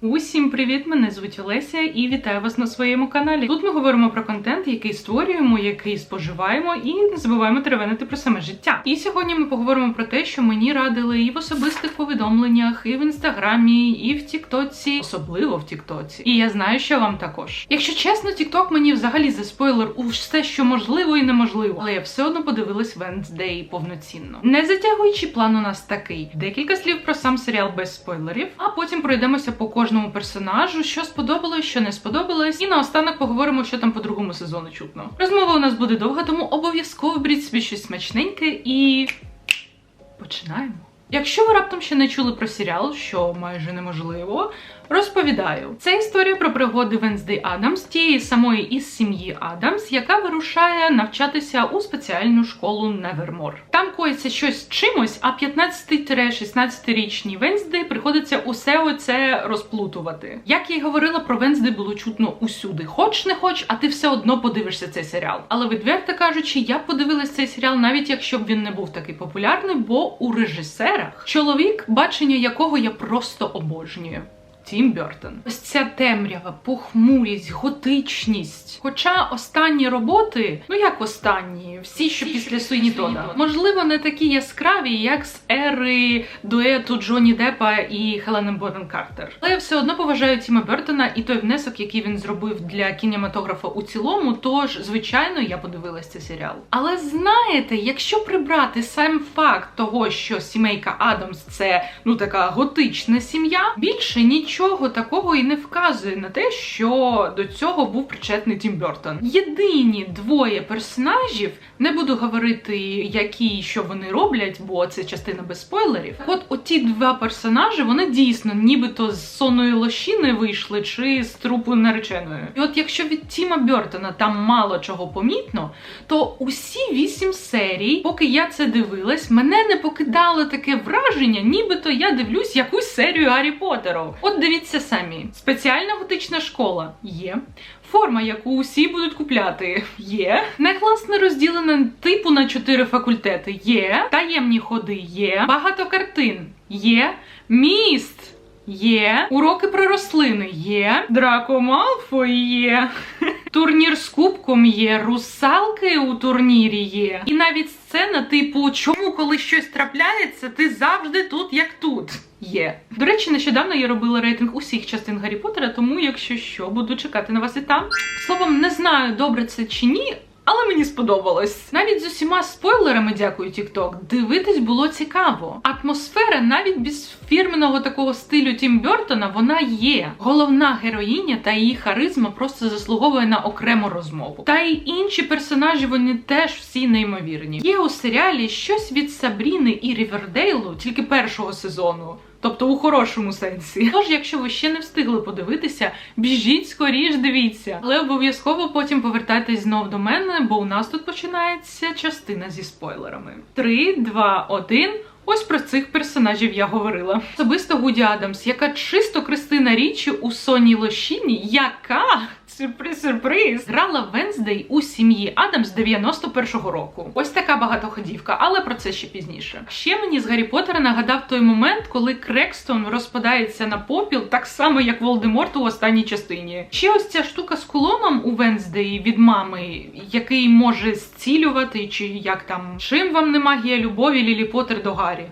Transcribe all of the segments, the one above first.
Усім привіт! Мене звуть Олеся і вітаю вас на своєму каналі. Тут ми говоримо про контент, який створюємо, який споживаємо, і не забуваємо теревенити про саме життя. І сьогодні ми поговоримо про те, що мені радили і в особистих повідомленнях, і в інстаграмі, і в Тіктоці, особливо в Тіктоці. І я знаю, що вам також. Якщо чесно, Тікток мені взагалі заспойлер у все, що можливо і неможливо, але я все одно подивилась Венсдей повноцінно. Не затягуючи план у нас такий: декілька слів про сам серіал без спойлерів, а потім пройдемося по кожному персонажу, що сподобалось, що не сподобалось, і наостанок поговоримо, що там по другому сезону чутно. Розмова у нас буде довга, тому обов'язково беріть собі щось смачненьке і починаємо. Якщо ви раптом ще не чули про серіал, що майже неможливо, розповідаю. Це історія про пригоди Венсдей Адамс, тієї самої із сім'ї Адамс, яка вирушає навчатися у спеціальну школу Невермор. Там коїться щось чимось, а 15-16-річній Венсдей приходиться усе оце розплутувати. Як я й говорила, про Венсдей було чутно усюди. Хоч не хоч, а ти все одно подивишся цей серіал. Але відверто кажучи, я б подивилась цей серіал, навіть якщо б він не був такий популярний, бо у режисерах чоловік, бачення якого я просто обожнюю. Тім Бертон. Ось ця темрява, похмурість, готичність. Хоча останні роботи, ну як останні, всі, що після Суїнітода, можливо, не такі яскраві, як з ери дуету Джоні Деппа і Хелени Бонем Картер. Але я все одно поважаю Тіма Бертона і той внесок, який він зробив для кінематографа у цілому. Тож, звичайно, я подивилась цей серіал. Але знаєте, якщо прибрати сам факт того, що сімейка Адамс це ну така готична сім'я, більше нічого такого і не вказує на те, що до цього був причетний Тім Бертон. Єдині двоє персонажів, не буду говорити, які і що вони роблять, бо це частина без спойлерів. От оті два персонажі, вони дійсно нібито з сонної лощини вийшли чи з трупу нареченої. І от якщо від Тіма Бертона там мало чого помітно, то усі вісім серій, поки я це дивилась, мене не покидало таке враження, нібито я дивлюсь якусь серію Гаррі Поттеру. От дивіться самі: спеціальна готична школа є. Форма, яку усі будуть купляти, є. Негласно розділена типу на чотири факультети є. Таємні ходи є. Багато картин є. Міст. Є уроки про рослини є, Драко Малфой є, турнір з кубком є, русалки у турнірі є. І навіть сцена, типу, чому коли щось трапляється, ти завжди тут, як тут. Є. До речі, нещодавно я робила рейтинг усіх частин Гаррі Поттера, тому якщо що, буду чекати на вас і там. Словом, не знаю, добре це чи ні. Але мені сподобалось. Навіть з усіма спойлерами, дякую TikTok, дивитись було цікаво. Атмосфера навіть без фірменного такого стилю Тім Бертона вона є. Головна героїня та її харизма просто заслуговує на окрему розмову. Та й інші персонажі вони теж всі неймовірні. Є у серіалі щось від Сабріни і Рівердейлу, тільки першого сезону. Тобто у хорошому сенсі. Тож, якщо ви ще не встигли подивитися, біжіть скоріш, дивіться. Але обов'язково потім повертайтесь знов до мене, бо у нас тут починається частина зі спойлерами. Три, два, один. Ось про цих персонажів я говорила. Особисто Гуді Адамс, яка чисто Кристина Річі у Соні Лощині, яка сюрприз-сюрприз грала Венздей у сім'ї Адамс 91-го року. Ось така багатоходівка, але про це ще пізніше. Ще мені з Гаррі Поттера нагадав той момент, коли Крекстон розпадається на попіл, так само як Волдеморт у останній частині. Ще ось ця штука з кулоном у Венздеї від мами, який може зцілювати, чи як там чим вам не магія любові Лілі Поттер до Гаррі.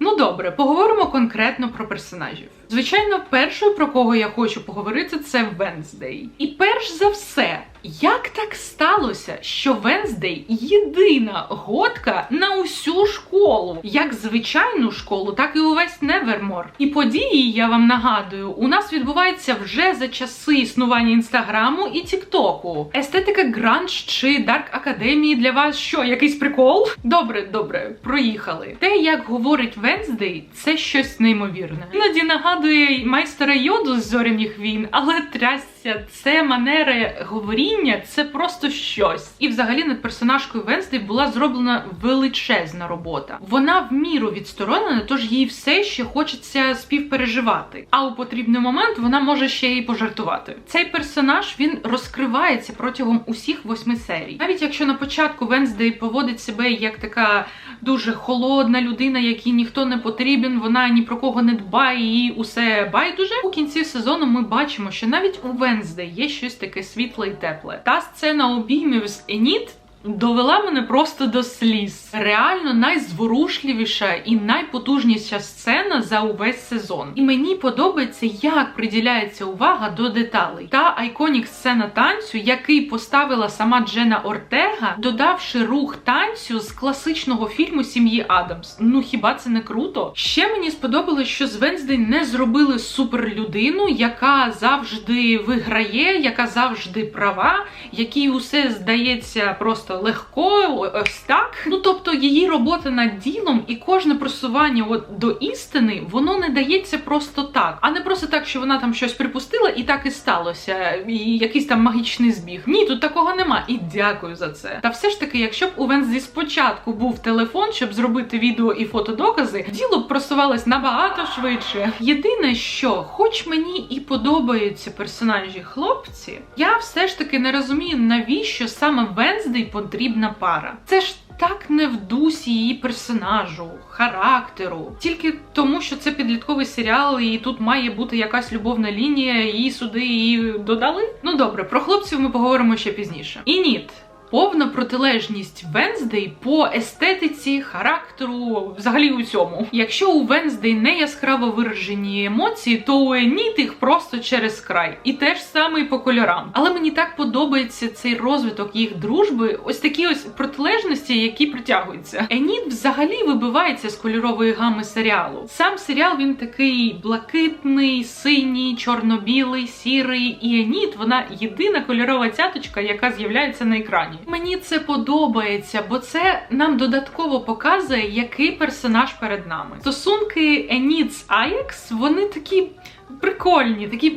Ну добре, поговоримо конкретно про персонажів. Звичайно, першою, про кого я хочу поговорити, це Венздей. І перш за все, як так сталося, що Венздей єдина годка на усю школу, як звичайну школу, так і увесь Невермор. І події, я вам нагадую, у нас відбуваються вже за часи існування інстаграму і Тіктоку. Естетика Гранж чи Дарк Академії для вас що, якийсь прикол? Добре, добре, проїхали. Те, як говорить Венздей, це щось неймовірне. Іноді нагадує майстера йоду з зоряних війн, але трясся волосся, це манери говоріння, це просто щось. І взагалі над персонажкою Венсдей була зроблена величезна робота. Вона в міру відсторонена, тож їй все ще хочеться співпереживати. А у потрібний момент вона може ще й пожартувати. Цей персонаж він розкривається протягом усіх восьми серій. Навіть якщо на початку Венсдей поводить себе як така дуже холодна людина, якій ніхто не потрібен, вона ні про кого не дбає, і усе байдуже. У кінці сезону ми бачимо, що навіть у Венсдей є щось таке світле і тепле. Та сцена обіймів з Еніт довела мене просто до сліз. Реально найзворушливіша і найпотужніша сцена за увесь сезон. І мені подобається, як приділяється увага до деталей. Та айконік сцена танцю, який поставила сама Джена Ортега, додавши рух танцю з класичного фільму Сім'ї Адамс. Ну хіба це не круто? Ще мені сподобалось, що з Венздей не зробили суперлюдину, яка завжди виграє, яка завжди права, якій усе здається просто легко, ось так. Ну тобто її робота над ділом і кожне просування от до істини, воно не дається просто так, а не просто так, що вона там щось припустила, і так і сталося. І якийсь там магічний збіг. Ні, тут такого нема. І дякую за це. Та все ж таки, якщо б у Вензі спочатку був телефон, щоб зробити відео і фотодокази, діло б просувалось набагато швидше. Єдине, що, хоч мені і подобаються персонажі хлопці, я все ж таки не розумію, навіщо саме Венздей потрібна пара. Це ж так не в дусі її персонажу, характеру, тільки тому, що це підлітковий серіал, і тут має бути якась любовна лінія, її сюди її додали. Ну добре, про хлопців ми поговоримо ще пізніше. І ніт. Повна протилежність Венздей по естетиці, характеру, взагалі у цьому. Якщо у Венздей не яскраво виражені емоції, то у Еніт їх просто через край. І теж саме і по кольорам. Але мені так подобається цей розвиток їх дружби, ось такі ось протилежності, які притягуються. Еніт взагалі вибивається з кольорової гами серіалу. Сам серіал він такий блакитний, синій, чорно-білий, сірий. І Еніт вона єдина кольорова цяточка, яка з'являється на екрані. Мені це подобається, бо це нам додатково показує, який персонаж перед нами. Стосунки Еніт з Аякс, вони такі. Прикольні, такі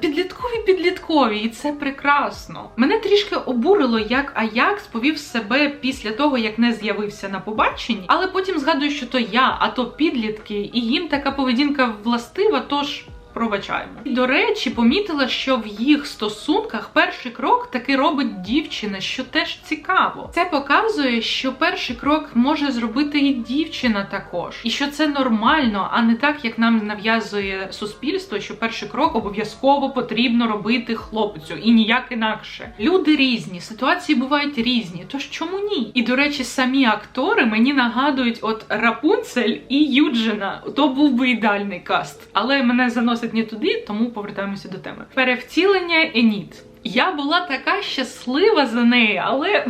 підліткові підліткові, і це прекрасно. Мене трішки обурило, як Аякс повів себе після того, як не з'явився на побаченні, але потім згадую, що то я, а то підлітки, і їм така поведінка властива, тож пробачаємо. І, до речі, помітила, що в їх стосунках перший крок таки робить дівчина, що теж цікаво. Це показує, що перший крок може зробити і дівчина також, і що це нормально, а не так, як нам нав'язує суспільство, що перший крок обов'язково потрібно робити хлопцю і ніяк інакше. Люди різні, ситуації бувають різні. Тож чому ні? І до речі, самі актори мені нагадують, от Рапунцель і Юджина. То був би ідеальний каст, але мене заносить не туди, тому повертаємося до теми. Перевтілення Еніт. Я була така щаслива за неї, але.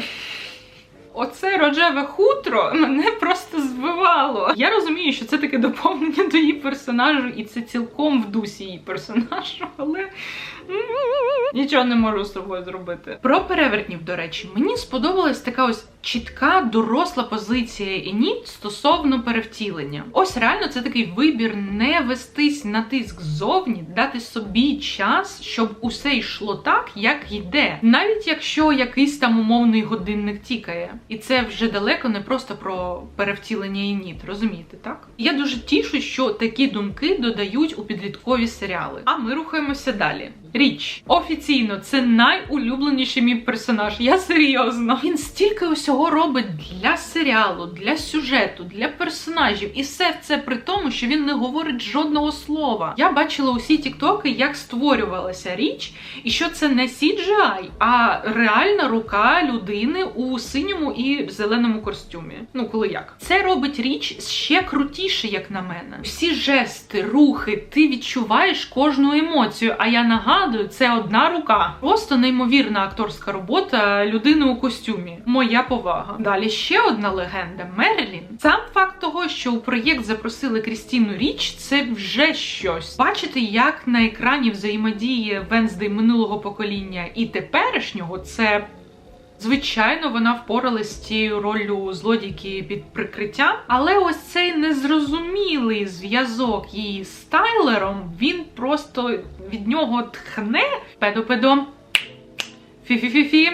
Оце рожеве хутро мене просто збивало. Я розумію, що це таке доповнення до її персонажу, і це цілком в дусі її персонажу, але нічого не можу з собою зробити. Про перевертнів, до речі, мені сподобалась така ось чітка доросла позиція Еніт стосовно перевтілення. Ось реально це такий вибір не вестись на тиск ззовні, дати собі час, щоб усе йшло так, як йде, навіть якщо якийсь там умовний годинник тікає. І це вже далеко не просто про перевтілення Еніт, розумієте, так? Я дуже тішу, що такі думки додають у підліткові серіали. А ми рухаємося далі. Річ офіційно це найулюбленіший мій персонаж. Я серйозно. Він стільки усього робить для серіалу, для сюжету, для персонажів, і все це при тому, що він не говорить жодного слова. Я бачила усі тіктоки, як створювалася річ, і що це не CGI, а реальна рука людини у синьому і зеленому костюмі. Ну, коли як це робить річ ще крутіше, як на мене. Всі жести, рухи, ти відчуваєш кожну емоцію. А я нагадую, це одна рука. Просто неймовірна акторська робота людини у костюмі. Моя повага. Далі ще одна легенда Мерлін. Сам факт того, що у проєкт запросили Крістіну Річ, це вже щось. Бачити, як на екрані взаємодіє Венздей минулого покоління і теперішнього, це Звичайно, вона впоралась з цією роллю злодійки під прикриттям, але ось цей незрозумілий зв'язок її з Тайлером, він просто від нього тхне педо-педо. Фі-фі-фі-фі.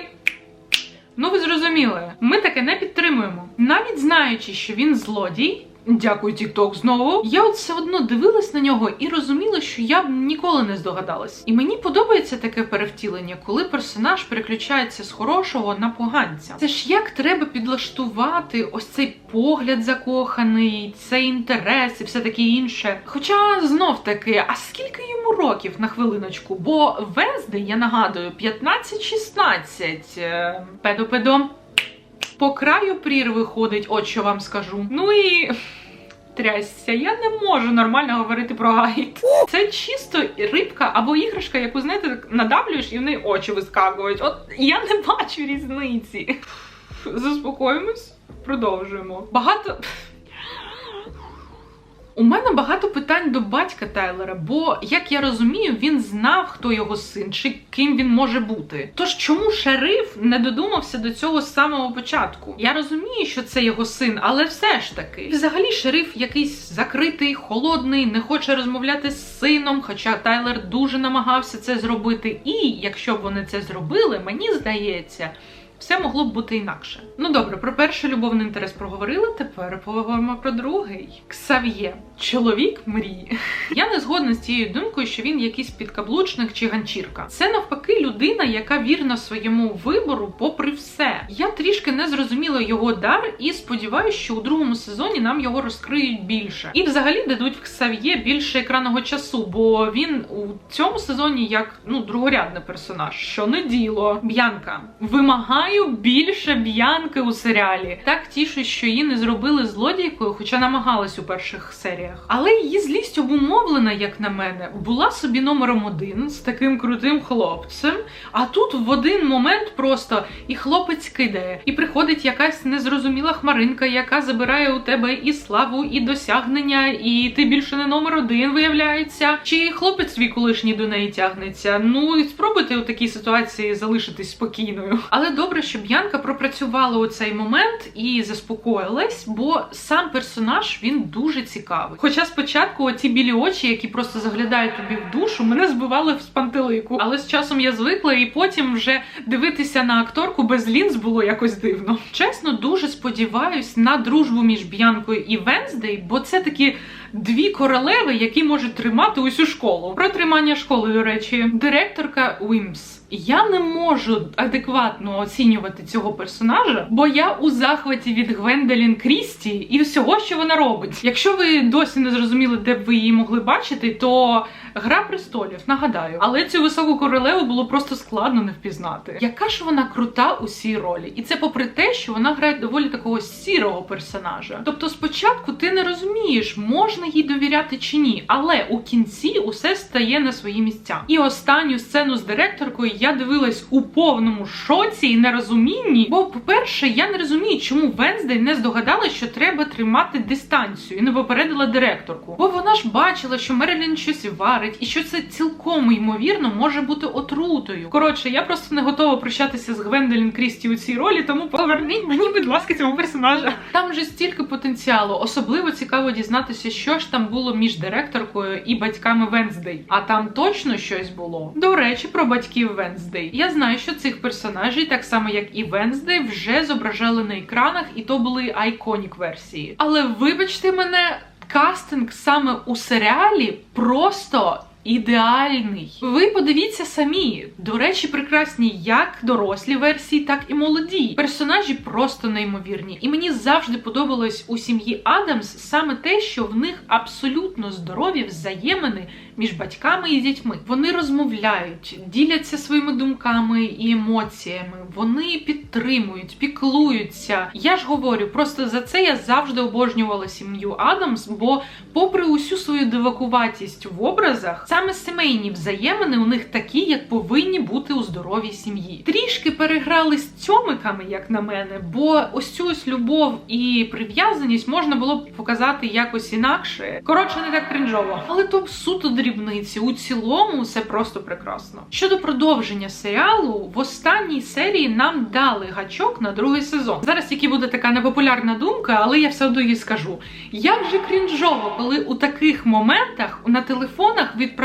Ну, ви зрозуміли, ми таке не підтримуємо. Навіть знаючи, що він злодій. Дякую, TikTok знову. Я от все одно дивилась на нього і розуміла, що я б ніколи не здогадалась. І мені подобається таке перевтілення, коли персонаж переключається з хорошого на поганця. Це ж як треба підлаштувати ось цей погляд закоханий, цей інтерес і все таке інше. Хоча знов таки, а скільки йому років на хвилиночку? Бо Венсди, я нагадую, 15-16. Е, Педо-педо. По краю прірви ходить, от що вам скажу. Ну і. Трясся, я не можу нормально говорити про гайд. Це чисто рибка або іграшка, яку знаєте, так надавлюєш і в неї очі вискакують. От я не бачу різниці. Заспокоїмось, продовжуємо. Багато. У мене багато питань до батька Тайлера, бо, як я розумію, він знав, хто його син чи ким він може бути. Тож чому шериф не додумався до цього з самого початку? Я розумію, що це його син, але все ж таки, взагалі, шериф якийсь закритий, холодний, не хоче розмовляти з сином. Хоча Тайлер дуже намагався це зробити. І якщо б вони це зробили, мені здається. Все могло б бути інакше. Ну добре, про перший любовний інтерес проговорили. Тепер поговоримо про другий. Ксав'є, чоловік мрії. Я не згодна з цією думкою, що він якийсь підкаблучник чи ганчірка. Це навпаки людина, яка вірна своєму вибору, попри все. Я трішки не зрозуміла його дар і сподіваюся, що у другому сезоні нам його розкриють більше. І взагалі дадуть в Ксав'є більше екранного часу, бо він у цьому сезоні як ну другорядний персонаж, що не діло. Б'янка вимагає. Більше б'янки у серіалі. Так тішусь, що її не зробили злодійкою, хоча намагалась у перших серіях. Але її злість обумовлена, як на мене, була собі номером один з таким крутим хлопцем. А тут в один момент просто і хлопець кидає, і приходить якась незрозуміла хмаринка, яка забирає у тебе і славу, і досягнення, і ти більше не номер один виявляється. Чи хлопець свій колишній до неї тягнеться? Ну і спробуйте у такій ситуації залишитись спокійною. Але добре щоб Янка пропрацювала у цей момент і заспокоїлась, бо сам персонаж він дуже цікавий. Хоча спочатку ці білі очі, які просто заглядають тобі в душу, мене збивали в пантелику. Але з часом я звикла, і потім вже дивитися на акторку без лінз було якось дивно. Чесно, дуже сподіваюсь на дружбу між Б'янкою і Венздей, бо це такі дві королеви, які можуть тримати усю школу. Про тримання школи, до речі, директорка Уімс. Я не можу адекватно оцінювати цього персонажа, бо я у захваті від Гвендолін Крісті і всього, що вона робить. Якщо ви досі не зрозуміли, де б ви її могли бачити, то гра престолів, нагадаю, але цю високу королеву було просто складно не впізнати. Яка ж вона крута у цій ролі, і це попри те, що вона грає доволі такого сірого персонажа. Тобто, спочатку ти не розумієш, можна їй довіряти чи ні, але у кінці усе стає на свої місця. І останню сцену з директоркою я дивилась у повному шоці і нерозумінні. Бо, по-перше, я не розумію, чому Венздей не здогадала, що треба тримати дистанцію і не попередила директорку. Бо вона ж бачила, що Мерелін щось варить, і що це цілком ймовірно може бути отрутою. Коротше, я просто не готова прощатися з Гвендолін Крісті у цій ролі, тому поверніть мені, будь ласка, цього персонажа. Там вже стільки потенціалу. Особливо цікаво дізнатися, що ж там було між директоркою і батьками Венздей. А там точно щось було. До речі, про батьків. Венздей. Я знаю, що цих персонажей, так само як і Венздей, вже зображали на екранах, і то були айконік версії. Але вибачте мене, кастинг саме у серіалі просто. Ідеальний. Ви подивіться самі. До речі, прекрасні як дорослі версії, так і молоді. Персонажі просто неймовірні. І мені завжди подобалось у сім'ї Адамс саме те, що в них абсолютно здорові взаємини між батьками і дітьми. Вони розмовляють, діляться своїми думками і емоціями. Вони підтримують, піклуються. Я ж говорю, просто за це я завжди обожнювала сім'ю Адамс, бо, попри усю свою дивакуватість в образах, саме сімейні взаємини у них такі, як повинні бути у здоровій сім'ї. Трішки переграли з цьомиками, як на мене, бо ось цю ось любов і прив'язаність можна було б показати якось інакше. Коротше, не так кринжово. Але то суто дрібниці. У цілому все просто прекрасно. Щодо продовження серіалу, в останній серії нам дали гачок на другий сезон. Зараз тільки буде така непопулярна думка, але я все одно її скажу. Як же крінжово, коли у таких моментах на телефонах відправляють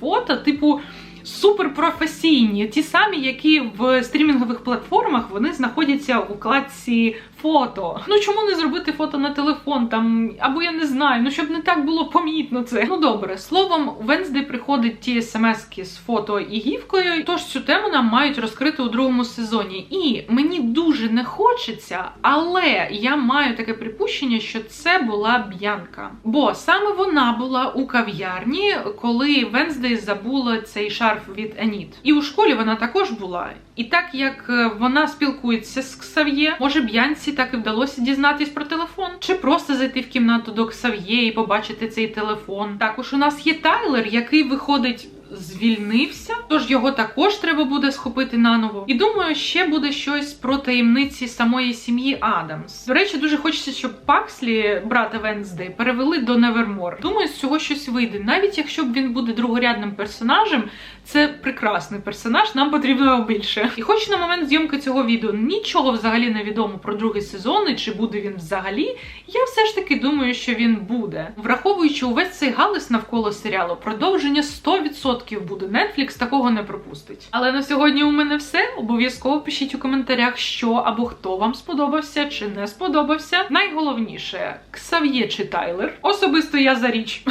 фото, типу. Суперпрофесійні, ті самі, які в стрімінгових платформах вони знаходяться у вкладці фото. Ну чому не зробити фото на телефон там? Або я не знаю, ну щоб не так було помітно це. Ну добре, словом, у Венсдей приходить ті смски з фото і гівкою. Тож цю тему нам мають розкрити у другому сезоні. І мені дуже не хочеться, але я маю таке припущення, що це була б'янка. Бо саме вона була у кав'ярні, коли Венсдей забула цей шарф від Еніт. І у школі вона також була. І так як е, вона спілкується з Ксав'є, може б'янці так і вдалося дізнатись про телефон, чи просто зайти в кімнату до Ксав'є і побачити цей телефон. Також у нас є Тайлер, який виходить. Звільнився, тож його також треба буде схопити наново. І думаю, ще буде щось про таємниці самої сім'ї Адамс. До речі, дуже хочеться, щоб Пакслі, брата Венсдей, перевели до Невермор. Думаю, з цього щось вийде. Навіть якщо б він буде другорядним персонажем, це прекрасний персонаж, нам потрібно його більше. І хоч на момент зйомки цього відео нічого взагалі не відомо про другий сезон, і чи буде він взагалі, я все ж таки думаю, що він буде. Враховуючи увесь цей галас навколо серіалу, продовження 100% буде. Netflix такого не пропустить. Але на сьогодні у мене все. Обов'язково пишіть у коментарях, що або хто вам сподобався чи не сподобався. Найголовніше Ксав'є чи Тайлер. Особисто я за річ.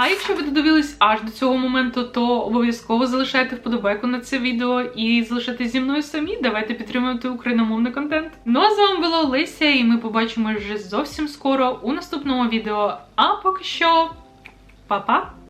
А якщо ви додивились аж до цього моменту, то обов'язково залишайте вподобайку на це відео і залишайтесь зі мною самі. Давайте підтримувати україномовний контент. Ну а з вами була Олеся, і ми побачимо вже зовсім скоро у наступному відео. А поки що, па-па!